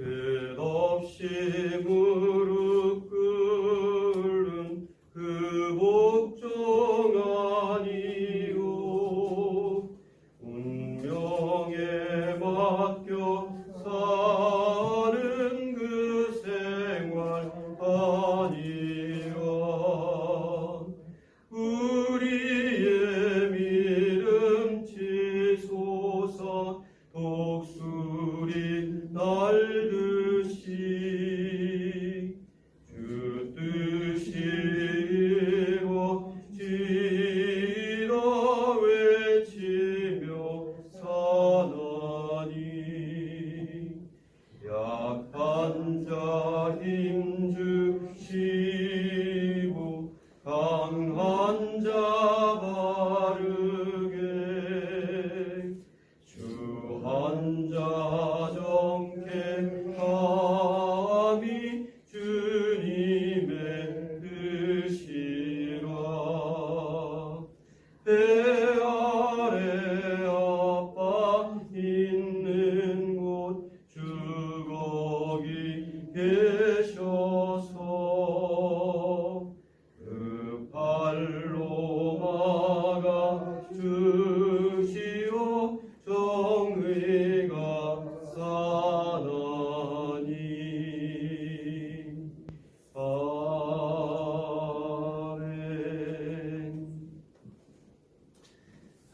끝없이 무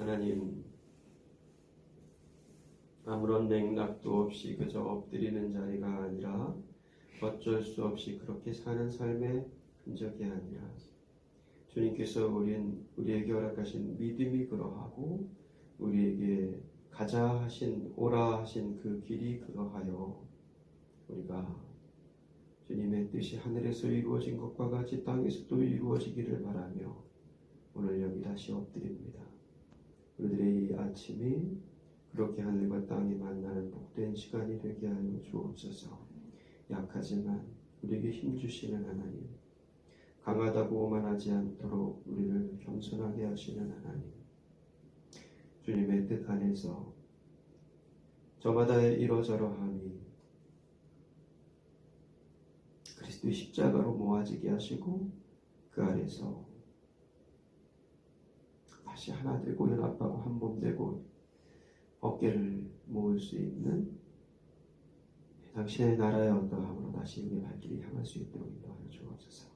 하나님 아무런 맥락도 없이 그저 엎드리는 자리가 아니라 어쩔 수 없이 그렇게 사는 삶의 흔적이 아니라 주님께서 우린 우리에게 허락하신 믿음이 그러하고 우리에게 가자 하신 오라 하신 그 길이 그러하여 우리가 주님의 뜻이 하늘에서 이루어진 것과 같이 땅에서도 이루어지기를 바라며 오늘 여기 다시 엎드립니다. 우리들의 이 아침이 그렇게 하늘과 땅이 만나는 복된 시간이 되게 하여 주옵소서. 약하지만 우리에게 힘 주시는 하나님, 강하다고 오만하지 않도록 우리를 겸손하게 하시는 하나님, 주님의 뜻 안에서 저마다의 이러저러함이 그리스도의 십자가로 모아지게 하시고 그 안에서 다시 하나 되고 연합하고 한 몸 되고 어깨를 모을 수 있는 당신의 나라의 어떠함으로 다시 우리 발길이 향할 수 있도록 인도하여 주옵소서.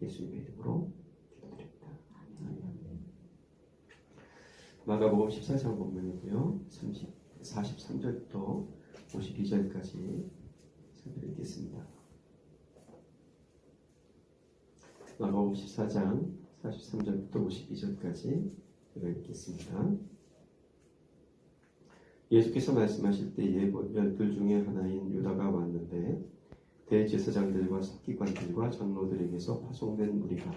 예수님의 이름으로 기도드립니다. 마가복음 14장 본문이고요. 30, 43절부터 52절까지 읽겠습니다. 마가복음 14장 43절부터 52절까지 읽겠습니다. 예수께서 말씀하실 때에 열둘 중에 하나인 유다가 왔는데 대제사장들과 서기관들과 장로들에게서 파송된 무리가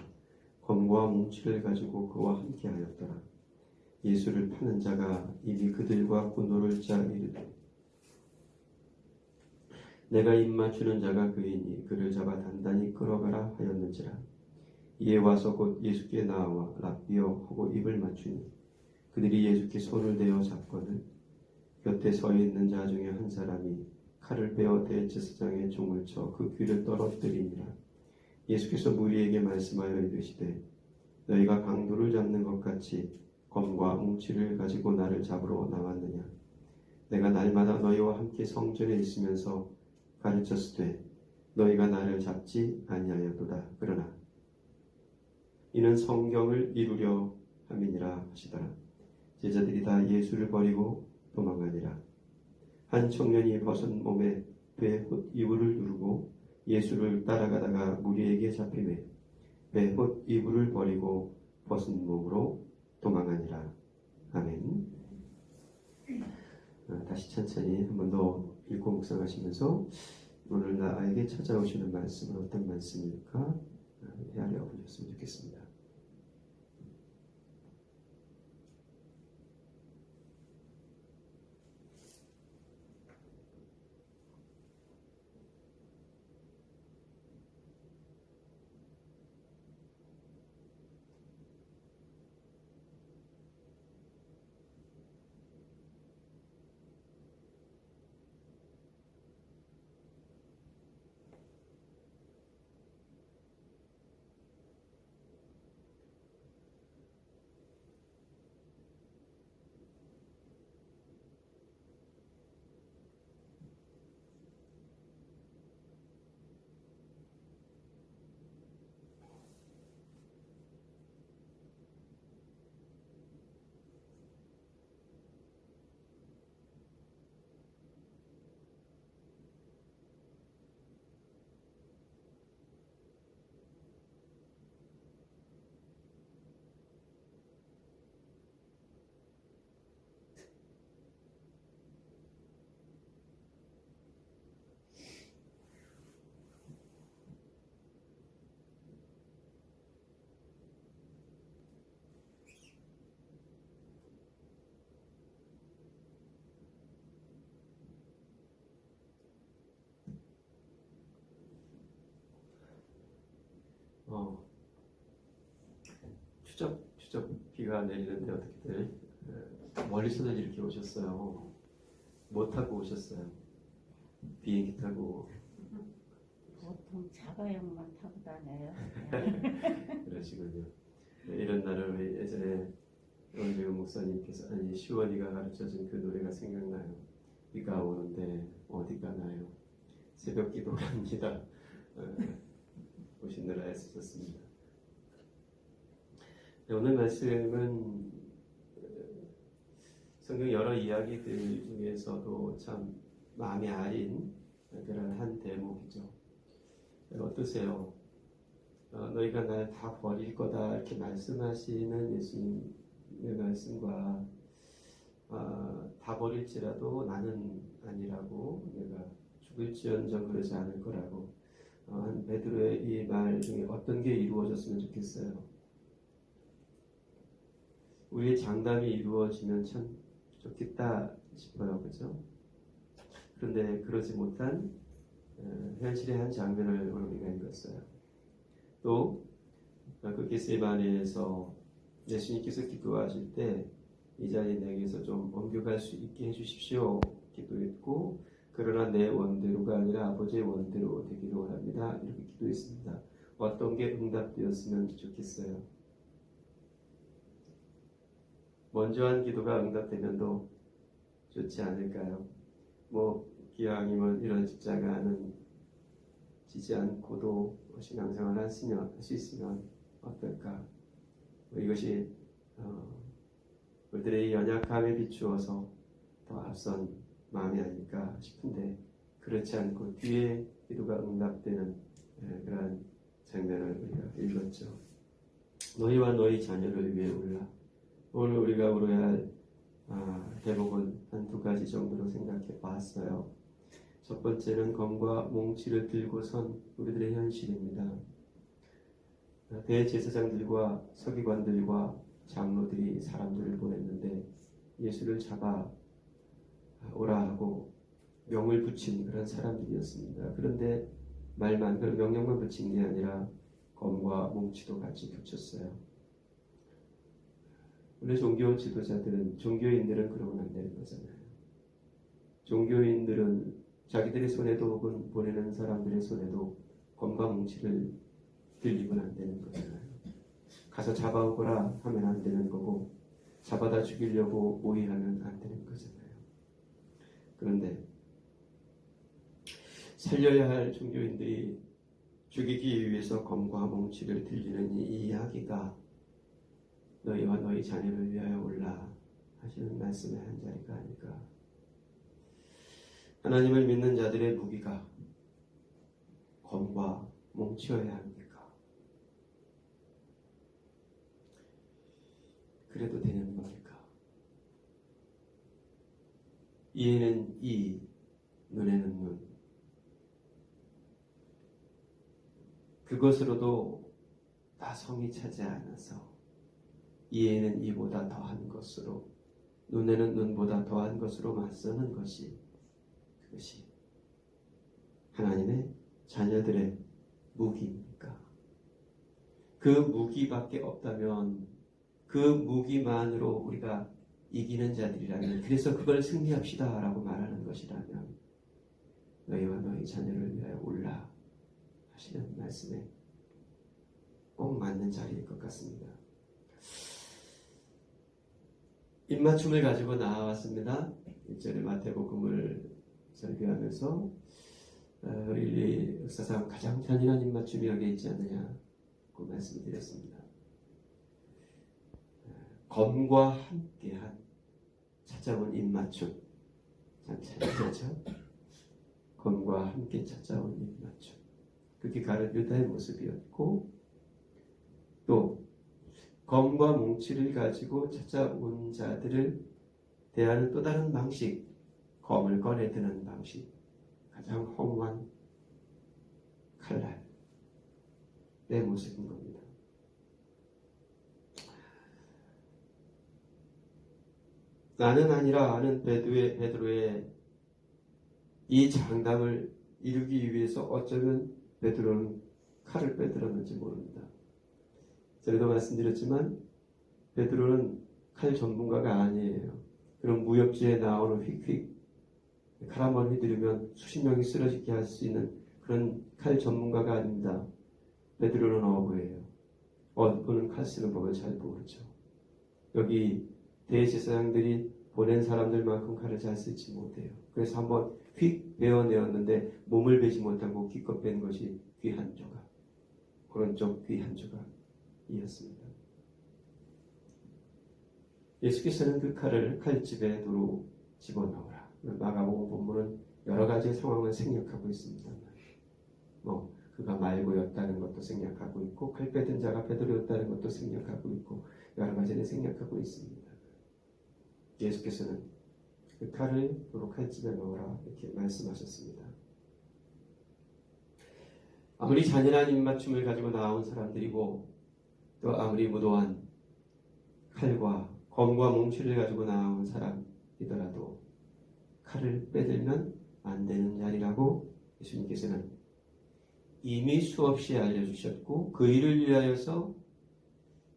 검과 뭉치를 가지고 그와 함께 하였더라. 예수를 파는 자가 이미 그들과 군노를 짜 이르되 내가 입 맞추는 자가 그이니 그를 잡아 단단히 끌어가라 하였는지라 이에 와서 곧 예수께 나와 랍비어 하고 입을 맞추니 그들이 예수께 손을 대어 잡거늘 곁에 서 있는 자 중에 한 사람이 칼을 베어 대제사장의 종을 쳐 그 귀를 떨어뜨리니라. 예수께서 무리에게 말씀하여 이르시되 너희가 강도를 잡는 것 같이 검과 뭉치를 가지고 나를 잡으러 나왔느냐? 내가 날마다 너희와 함께 성전에 있으면서 가르쳤을 때 너희가 나를 잡지 아니하였도다. 그러나 이는 성경을 이루려 함이니라 하시더라. 제자들이 다 예수를 버리고 도망가니라. 한 청년이 벗은 몸에 배옷 이불을 두르고 예수를 따라가다가 무리에게 잡히매 배옷 이불을 버리고 벗은 몸으로 도망하니라. 아멘. 아, 다시 천천히 한 번 더 읽고 묵상하시면서 오늘 나에게 찾아오시는 말씀은 어떤 말씀일까 아, 헤아려 보셨으면 좋겠습니다. 추적 추적 비가 내리는데 어떻게들 어, 멀리서도 이렇게 오셨어요. 못 타고 오셨어요. 비행기 타고 보통 자가용만 타고 다녀요. 그러시군요. 네, 이런 날을 우리 예전에 원주 목사님께서 아니 시원이가 가르쳐준 그 노래가 생각나요. 비가 오는데 어디 가나요? 새벽 기도 갑니다. 어, 오시느라 애쓰셨습니다. 네, 오늘 말씀은 어, 성경 여러 이야기들 중에서도 참 마음이 아린 그런 한 대목이죠. 어떠세요? 어, 너희가 날 다 버릴 거다 이렇게 말씀하시는 예수님의 말씀과 아, 다 버릴지라도 나는 아니라고 내가 죽을지언정 그러지 않을 거라고 베드로의 이 말 중에 어떤 게 이루어졌으면 좋겠어요. 우리의 장담이 이루어지면 참 좋겠다 싶어요, 그죠? 그런데 그러지 못한 어, 현실의 한 장면을 우리가 읽었어요. 또, 그 겟세마네에서 예수님께서 기도하실 때 이 자리 내게서 좀 옮겨갈 수 있게 해주십시오. 기도했고, 그러나 내 원대로가 아니라 아버지의 원대로 되기를 원합니다. 이렇게 기도했습니다. 어떤 게 응답되었으면 좋겠어요. 먼저 한 기도가 응답되면 더 좋지 않을까요? 뭐, 기왕이면 이런 직장가는 지지 않고도 신앙생활을 할수 있으면 어떨까? 뭐 이것이 어, 우리들의 연약함에 비추어서 더 앞선 마음이 아닐까 싶은데 그렇지 않고 뒤에 기도가 응답되는 예, 그러한 장면을 우리가 읽었죠. 너희와 너희 자녀를 위해 올라 오늘 우리가 울어야 할 아, 대목은 한 두 가지 정도로 생각해 봤어요. 첫 번째는 검과 몽치를 들고 선 우리들의 현실입니다. 대제사장들과 서기관들과 장로들이 사람들을 보냈는데 예수를 잡아 오라 하고 명을 붙인 그런 사람들이었습니다. 그런데 말만 그 명령만 붙인 게 아니라 검과 몽치도 같이 붙였어요. 우리 종교 지도자들은 종교인들은 그러면 안 되는 거잖아요. 종교인들은 자기들의 손에도 혹은 보내는 사람들의 손에도 검과 뭉치를 들리면 안 되는 거잖아요. 가서 잡아오거라 하면 안 되는 거고 잡아다 죽이려고 모의하면 안 되는 거잖아요. 그런데 살려야 할 종교인들이 죽이기 위해서 검과 뭉치를 들리는 이 이야기가 너희와 너희 자녀를 위하여 올라 하시는 말씀의 한 자리가 아닐까 하나님을 믿는 자들의 무기가 검과 몽치여야 합니까? 그래도 되는 겁니까? 이에는 이, 눈에는 눈. 그것으로도 다 성이 차지 않아서 이에는 이보다 더한 것으로 눈에는 눈보다 더한 것으로 맞서는 것이 그것이 하나님의 자녀들의 무기입니까? 그 무기밖에 없다면 그 무기만으로 우리가 이기는 자들이라면 그래서 그걸 승리합시다 라고 말하는 것이라면 너희와 너희 자녀를 위하여 올라 하시는 말씀에 꼭 맞는 자리일 것 같습니다. 입맞춤을 가지고 나왔습니다. 1절에 마태복음을 설교하면서 어, 우리 역사상 가장 잔인한 입맞춤이 여기에 있지 않느냐고 말씀드렸습니다. 어, 검과 함께한 찾아온 입맞춤 참 잔인하죠? 검과 함께 찾아온 입맞춤 그게 가룟 유다의 모습이었고 또 검과 몽치를 가지고 찾아온 자들을 대하는 또 다른 방식 검을 꺼내드는 방식 가장 허무한 칼날 내 모습인 겁니다. 나는 아니라 아는 베드로의, 베드로의 이 장담을 이루기 위해서 어쩌면 베드로는 칼을 빼들었는지 모릅니다. 전에도 말씀드렸지만 베드로는 칼 전문가가 아니에요. 그런 무협지에 나오는 휙휙 칼 한 번 휘두르면 수십 명이 쓰러지게 할 수 있는 그런 칼 전문가가 아닙니다. 베드로는 어부예요. 어부는 칼 쓰는 법을 잘 모르죠. 여기 대제사장들이 보낸 사람들만큼 칼을 잘 쓰지 못해요. 그래서 한번 휙 베어내었는데 몸을 베지 못하고 기껏 뺀 것이 귀 한 조각. 오른쪽 귀 한 조각이었습니다. 예수께서는 그 칼을 칼집에 두루 집어넣으라. 마가복음 본문은 여러 가지 상황을 생략하고 있습니다. 뭐 그가 말고였다는 것도 생략하고 있고 칼 빼든 자가 베드로였다는 것도 생략하고 있고 여러 가지를 생략하고 있습니다. 예수께서는 그 칼을 도로 칼집에 넣으라 이렇게 말씀하셨습니다. 아무리 잔인한 입맞춤을 가지고 나온 사람들이고 또 아무리 무도한 칼과 검과 몽치를 가지고 나온 사람이더라도 칼을 빼들면 안 되는 자리라고 예수님께서는 이미 수없이 알려주셨고 그 일을 위하여서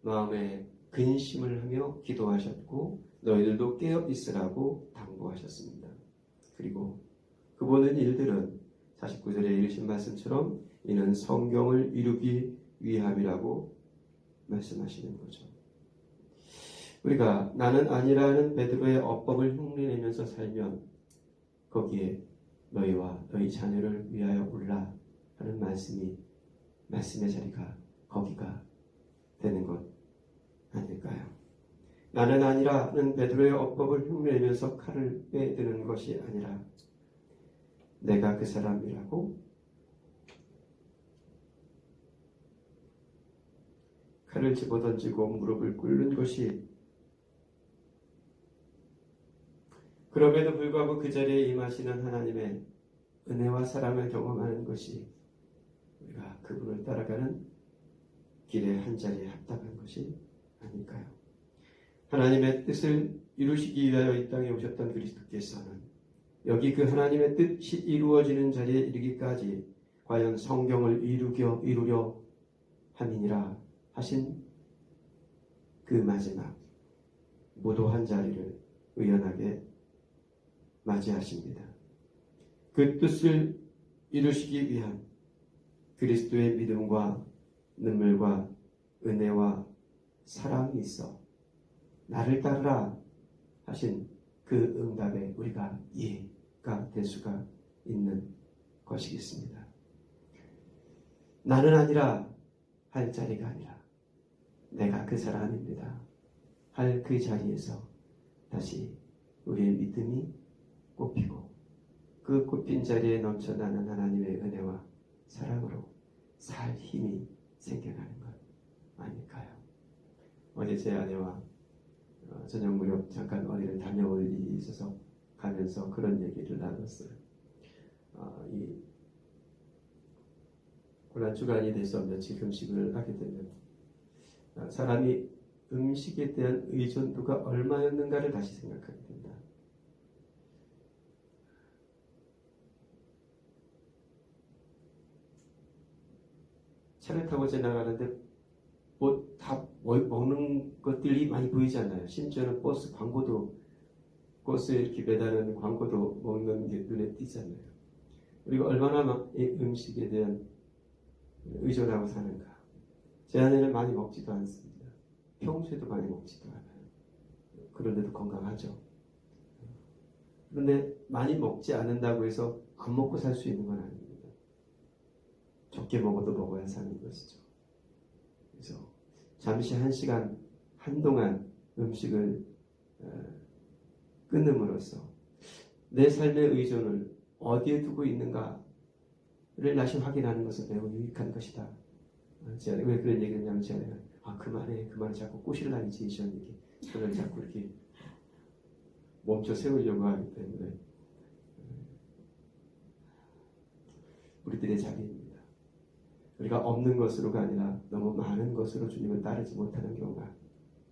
마음에 근심을 하며 기도하셨고 너희들도 깨어 있으라고 당부하셨습니다. 그리고 그 모든 일들은 49절에 읽으신 말씀처럼 이는 성경을 이루기 위함이라고 말씀하시는 거죠. 우리가 나는 아니라는 베드로의 어법을 흉내내면서 살면 거기에 너희와 너희 자녀를 위하여 올라 하는 말씀이 말씀의 자리가 거기가 되는 것 아닐까요? 나는 아니라는 베드로의 어법을 흉내내면서 칼을 빼드는 것이 아니라 내가 그 사람이라고 칼을 집어던지고 무릎을 꿇는 것이 그럼에도 불구하고 그 자리에 임하시는 하나님의 은혜와 사랑을 경험하는 것이 우리가 그분을 따라가는 길의 한 자리에 합당한 것이 아닐까요? 하나님의 뜻을 이루시기 위하여 이 땅에 오셨던 그리스도께서는 여기 그 하나님의 뜻이 이루어지는 자리에 이르기까지 과연 성경을 이루려 이루려 함이니라 하신 그 마지막 무도한 자리를 의연하게 맞이하십니다. 그 뜻을 이루시기 위한 그리스도의 믿음과 눈물과 은혜와 사랑이 있어 나를 따르라 하신 그 응답에 우리가 예가 될 수가 있는 것이겠습니다. 나는 아니라 할 자리가 아니라 내가 그 사람입니다. 할 그 자리에서 다시 우리의 믿음이 꽃피고 그 꽃핀 자리에 넘쳐나는 하나님의 은혜와 사랑으로 살 힘이 생겨나는 것 아닐까요? 어제 제 아내와 어, 저녁 무렵 잠깐 어디를 다녀올 일이 있어서 가면서 그런 얘기를 나눴어요. 어, 이 고난 주간이 돼서 며칠 금식을 하게 되면 어, 사람이 음식에 대한 의존도가 얼마였는가를 다시 생각하게 된다. 차를 타고 지나가는데 뭐다 먹는 것들이 많이 보이잖아요. 심지어는 버스 광고도 버스에 이렇게 매다는 광고도 먹는 게 눈에 띄잖아요. 우리가 얼마나 음식에 대한 의존하고 사는가. 제 아내는 많이 먹지도 않습니다. 평소에도 많이 먹지도 않아요. 그런데도 건강하죠. 그런데 많이 먹지 않는다고 해서 안 먹고 살 수 있는 건 아닙니다. 적게 먹어도 먹어야 사는 것이죠. 그래서 잠시 한 시간 한동안 음식을 어, 끊음으로써 내 삶의 의존을 어디에 두고 있는가를 다시 확인하는 것은 매우 유익한 것이다. 어, 왜 그런 얘기를 제 아내가 아 그만해 그만해 자꾸 꼬시를 다니지 얘기 저를 자꾸 이렇게 멈춰 세우려고 하기 때문에 어, 우리들의 자리입니다. 우리가 없는 것으로가 아니라 너무 많은 것으로 주님을 따르지 못하는 경우가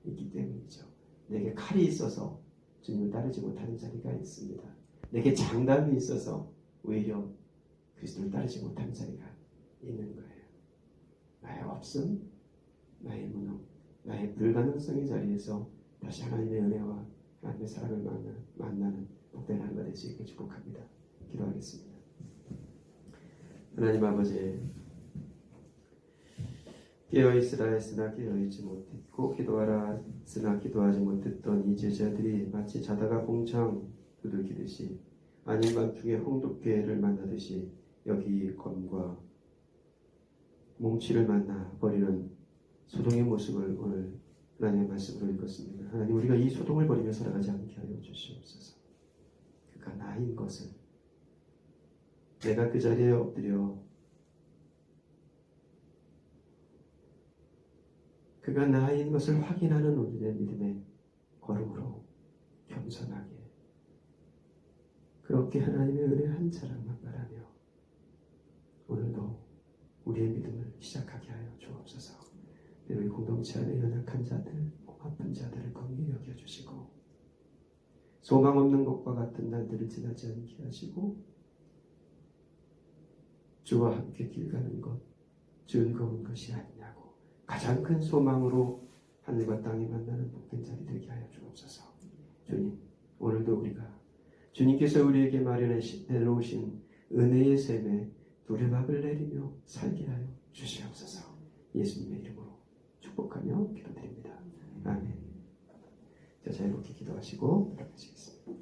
있기 때문이죠. 내게 칼이 있어서 주님을 따르지 못하는 자리가 있습니다. 내게 장담이 있어서 오히려 그리스도를 따르지 못하는 자리가 있는 거예요. 나의 없음, 나의 무능, 나의 불가능성의 자리에서 다시 하나님의 은혜와 하나님의 사랑을 만나, 만나는 복된 되수 있게 축복합니다. 기도하겠습니다. 하나님 아버지 깨어 있으라 했으나 깨어 있지 못했고 기도하라 했으나 기도하지 못했던 이 제자들이 마치 자다가 봉창 두들기듯이 아닌 밤중에 홍두깨를 만나듯이 여기 검과 몽치를 만나 버리는 소동의 모습을 오늘 하나님의 말씀으로 읽었습니다. 하나님 우리가 이 소동을 버리며 살아가지 않게 하여 주시옵소서. 그가 나인 것을 내가 그 자리에 엎드려 그가 나인 것을 확인하는 우리의 믿음의 걸음으로 겸손하게 그렇게 하나님의 은혜 한 자락만 바라며 오늘도 우리의 믿음을 시작하게 하여 주옵소서. 우리 공동체 안에 연약한 자들, 몸 아픈 자들을 긍휼히 여겨주시고 소망 없는 것과 같은 날들을 지나지 않게 하시고 주와 함께 길 가는 것 즐거운 것이 아니냐고 가장 큰 소망으로 하늘과 땅이 만나는 복된 자리 되게 하여 주옵소서. 주님, 오늘도 우리가 주님께서 우리에게 마련해 놓으신 은혜의 샘에 두레박을 내리며 살게 하여 주시옵소서. 예수님의 이름으로 축복하며 기도드립니다. 아멘. 자, 자유롭게 기도하시고 들어가시겠습니다.